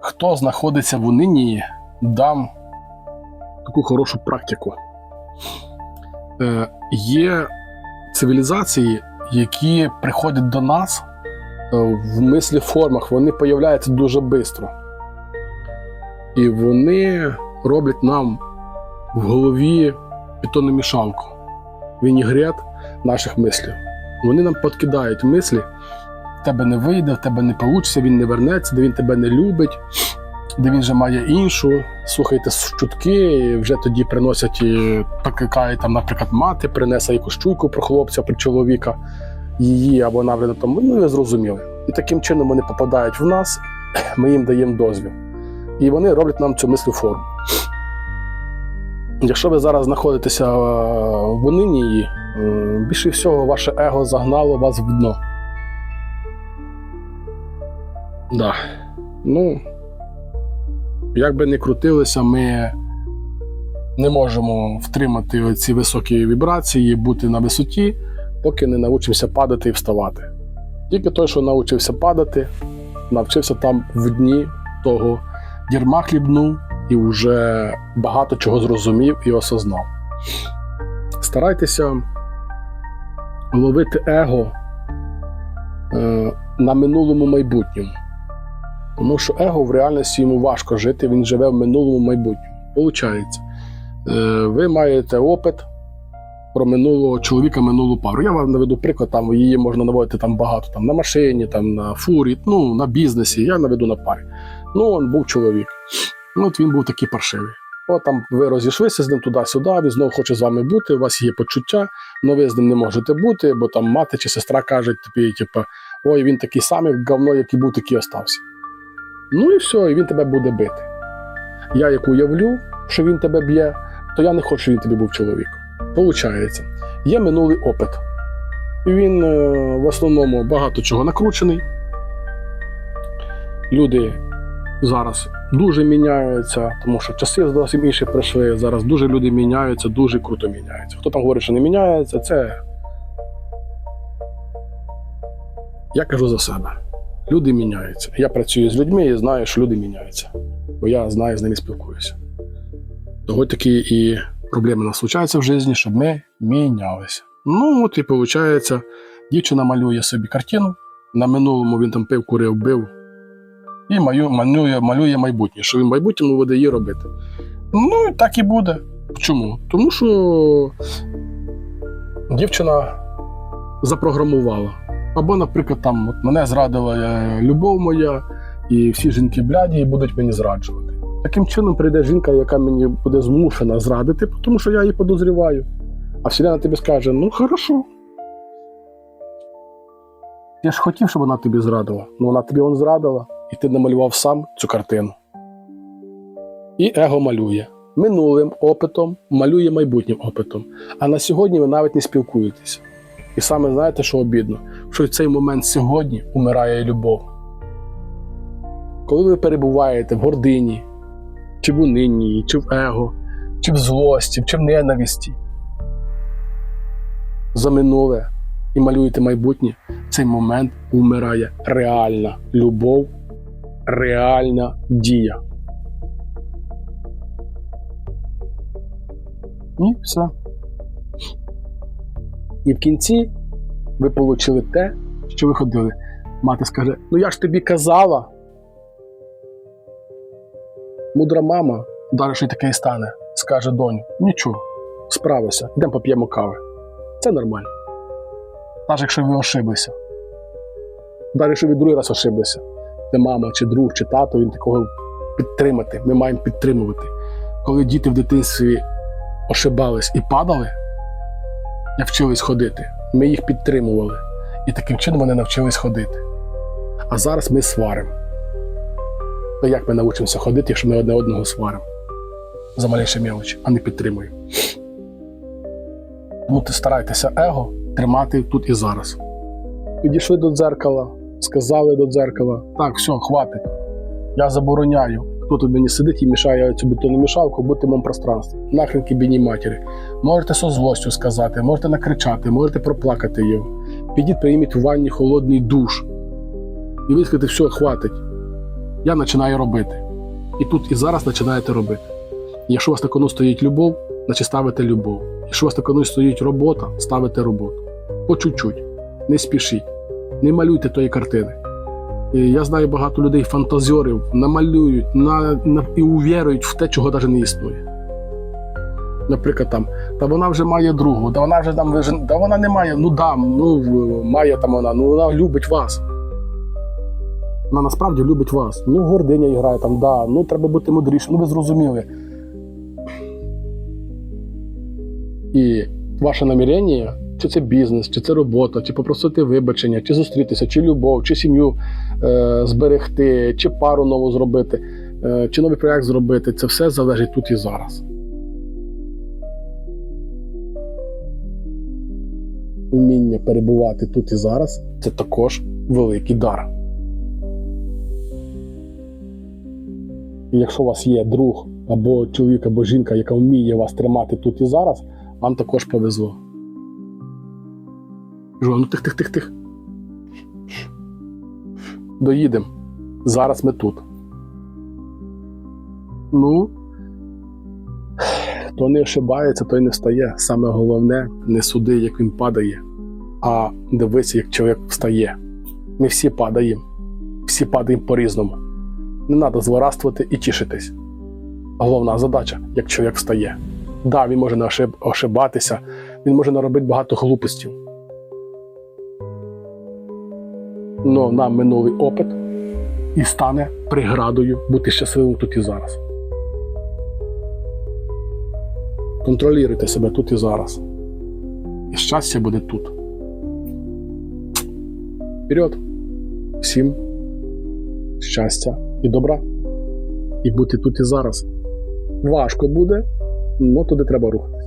хто знаходиться в унині, дам таку хорошу практику. Е, є цивілізації, які приходять до нас е, в мислі формах, вони появляються дуже швидко. І вони роблять нам в голові бетономішалку, вінігрет наших мислів. Вони нам подкидають мислі, в тебе не вийде, в тебе не вийде, він не вернеться, де він тебе не любить, де він вже має іншу. Слухайте чутки, вже тоді приносять і покикає там, наприклад, мати, принесе якусь чуйку про хлопця, про чоловіка, її або вже там, ну ви зрозуміли. І таким чином вони попадають в нас, ми їм даємо дозвіл. І вони роблять нам цю мислю форму. Якщо ви зараз знаходитеся е, в унинії, е, більше всього ваше его загнало вас в дно. Да. Ну, як би не крутилися, ми не можемо втримати ці високі вібрації, бути на висоті, поки не навчимося падати і вставати. Тільки той, що навчився падати, навчився там в дні того дірма хлібнув і вже багато чого зрозумів і осознав. Старайтеся ловити его е, на минулому майбутньому. Тому що его в реальності йому важко жити, він живе в минулому майбутньому. Получається, е, ви маєте опит про минулого чоловіка, минулу пару. Я вам наведу приклад, там її можна наводити там багато там, на машині, там, на фурі, ну, на бізнесі. Я наведу на парі. Ну, він був чоловік. Ну, от він був такий паршивий. От там ви розійшлися з ним туди-сюди, він знову хоче з вами бути, у вас є почуття, але ви з ним не можете бути, бо там мати чи сестра кажуть тобі, типу, ой, він такий самий говно, який був, такий остався. Ну і все, і він тебе буде бити. Я як уявлю, що він тебе б'є, то я не хочу, щоб він тобі був чоловіком. Получається, є минулий опит. Він е, в основному багато чого накручений. Люди зараз дуже міняються, тому що часи зовсім інші прийшли. Зараз дуже люди міняються, дуже круто міняються. Хто там говорить, що не міняється, це. Я кажу за себе. Люди міняються. Я працюю з людьми і знаю, що люди міняються. Бо я знаю, з ними спілкуюся. Того такі і проблеми нас случаються в житті, щоб ми мінялися. Ну, от і виходить, дівчина малює собі картину. На минулому він там пив, курив, бив. І малює, малює майбутнє, що він в майбутньому буде її робити. Ну, так і буде. Чому? Тому що дівчина запрограмувала. Або, наприклад, там от мене зрадила е, любов моя, і всі жінки бляді і будуть мені зраджувати. Таким чином прийде жінка, яка мені буде змушена зрадити, тому що я її подозріваю. А вселена тобі скаже: ну хорошо. Я ж хотів, щоб вона тобі зрадила. Ну вона тобі он зрадила, і ти намалював сам цю картину. І его малює. Минулим опитом малює майбутнім опитом. А на сьогодні ви навіть не спілкуєтеся. І саме знаєте, що обідно? Що в цей момент сьогодні умирає любов. Коли ви перебуваєте в гордині, чи в унинні, чи в его, чи в злості, чи в ненависті, за минуле і малюєте майбутнє, в цей момент умирає реальна любов, реальна дія. І все. І в кінці ви отримали те, що ви ходили. Мати скаже: Ну я ж тобі казала. Мудра мама, далі що й таке і стане, скаже доню: нічого, справися, йдемо поп'ємо кави. Це нормально. Навіть якщо ви ошиблися. Навіть якщо ви другий раз ошиблися, де мама, чи друг, чи тато, він такого підтримати. Ми маємо підтримувати. Коли діти в дитинстві ошибались і падали, як вчились ходити, ми їх підтримували. І таким чином вони навчились ходити. А зараз ми сваримо. То як ми навчимося ходити, якщо ми одне одного сваримо? За малейші мелочі, а не підтримуємо. Тому ти старайтеся его тримати тут і зараз. Підійшли до дзеркала, сказали до дзеркала: так, все, хватить. Я забороняю. Хто тут мені сидить і мішає цю бетономішалку бути в моєму пространстві. Нахрен кібіній матері. Можете со злостю сказати, можете накричати, можете проплакати його. Підіть, прийміть в ванні холодний душ. І ви скажете, все, хватить. я починаю робити. І тут і зараз починаєте робити. Якщо у вас на кону стоїть любов, значить ставите любов. Якщо у вас на кону стоїть робота, ставите роботу. По чуть-чуть. Не спішіть. Не малюйте тої картини. Я знаю багато людей, фантазіорів, намалюють на, на, і увірують в те, чого навіть не існує. Наприклад, там, та вона вже має другу, та вона вже там вже, та вона не має, ну да, ну має там вона, ну вона любить вас. Вона насправді любить вас. Ну, гординя грає там, да, ну треба бути мудрішим, ну ви зрозуміли. І ваше намірення, чи це бізнес, чи це робота, чи попросити вибачення, чи зустрітися, чи любов, чи сім'ю е, зберегти, чи пару нову зробити, е, чи новий проєкт зробити, це все залежить тут і зараз. Уміння перебувати тут і зараз це також великий дар. Якщо у вас є друг або чоловік, або жінка, яка вміє вас тримати тут і зараз, вам також повезло. Кажу, ну тих, тих, тих, тих. Доїдемо. Зараз ми тут. Ну, хто не ошибається, той не встає. Саме головне, не суди, як він падає, а дивися, як чоловік встає. Ми всі падаємо, всі падаємо по-різному. Не треба злорадствувати і тішитись. Головна задача, як чоловік встає. Да, він може ошиб- ошибатися, він може наробити багато глупостів. Но нам минулий опит і стане преградою бути щасливим тут і зараз. Контролюйте себе тут і зараз. І щастя буде тут. Вперед! Всім щастя і добра. І бути тут і зараз. Важко буде, але туди треба рухатись.